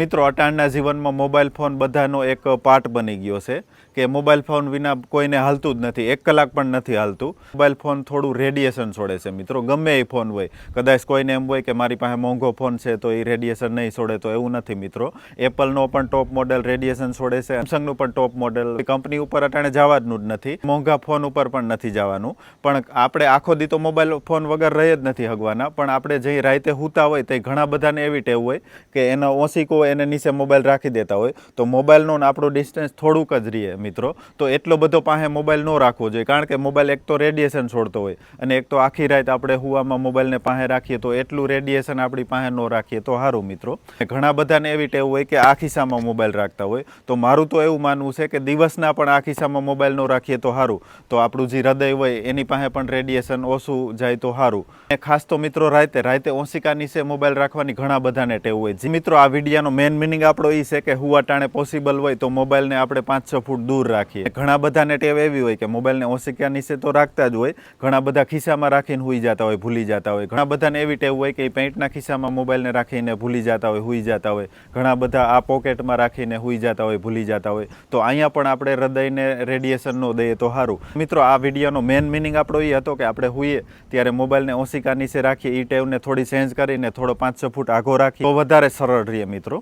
મિત્રો, અટાણના જીવનમાં mobile phone બધાનો એક પાર્ટ બની ગયો છે કે મોબાઈલ ફોન વિના કોઈને હાલતું જ નથી, એક કલાક પણ નથી હાલતું. મોબાઈલ ફોન થોડું રેડિયેશન છોડે છે મિત્રો, ગમે એ ફોન હોય. કદાચ કોઈને એમ હોય કે મારી પાસે મોંઘો ફોન છે તો એ રેડિયેશન નહીં છોડે તો એવું નથી મિત્રો. એપલનો પણ ટોપ મોડેલ રેડિયેશન છોડે છે સેમસંગનું પણ ટોપ મોડેલ. કંપની ઉપર અટાણે જવાનું જ નથી, મોંઘા ફોન ઉપર પણ નથી જવાનું. પણ આપણે આખો દી તો મોબાઈલ ફોન વગર રહી જ નથી હગવાના. પણ આપણે જે રાતે હુતા હોય તે ઘણા બધાને એવી ટેવ હોય કે એનો એને નીચે મોબાઈલ રાખી દેતા હોય, તો મોબાઈલનો આપણું ડિસ્ટન્સ થોડુંક જ રહીએ મિત્રો. તો એટલો બધો પાસે મોબાઈલ ન રાખવો જોઈએ, કારણ કે મોબાઈલ એક તો રેડિયેશન છોડતો હોય, અને એક તો આખી રાત આપણે હુવામાં મોબાઈલને પાસે રાખીએ તો એટલું રેડિયેશન આપણી પાસે ન રાખીએ, તો સારું મિત્રો. ઘણા બધાને એવી ટેવ હોય કે આ ખિસ્સામાં મોબાઈલ રાખતા હોય, તો મારું તો એવું માનવું છે કે દિવસના પણ આ ખિસ્સામાં મોબાઈલ ન રાખીએ તો સારું. તો આપણું જે હૃદય હોય એની પાસે પણ રેડિયેશન ઓછું જાય તો સારું. ખાસ તો મિત્રો રાતે રાતે ઓશિકા નીચે મોબાઈલ રાખવાની ઘણા બધાને ટેવ હોય. જે મિત્રો આ વિડીયાનો મેન મિનિંગ આપણો એ છે કે હુવા ટાણે પોસિબલ હોય તો મોબાઈલને આપણે પાંચ છ ફૂટ દૂર રાખીએ. ઘણા બધાને ટેવ એવી હોય કે મોબાઈલને ઓશિકા નીચે તો રાખતા જ હોય, ઘણા બધા ખિસ્સામાં રાખીને હુઈ જતા હોય, ભૂલી જતા હોય. ઘણા બધાને એવી ટેવ હોય કે એ પેન્ટના ખિસ્સામાં મોબાઈલને રાખીને ભૂલી જતા હોય, હુઈ જતા હોય. ઘણા બધા આ પોકેટમાં રાખીને હુઈ જતા હોય, ભૂલી જતા હોય. તો અહીંયા પણ આપણે હૃદયને રેડિયેશન ન દઈએ તો સારું મિત્રો, આ વિડીયોનો મેન મિનિંગ આપણો એ હતો કે આપણે હુઈએ ત્યારે મોબાઈલને ઓશિકા નીચે રાખીએ એ ટેવને થોડી ચેન્જ કરીને થોડો પાંચ છ ફૂટ આઘો રાખીએ. તો વધારે સરળ રહીએ મિત્રો.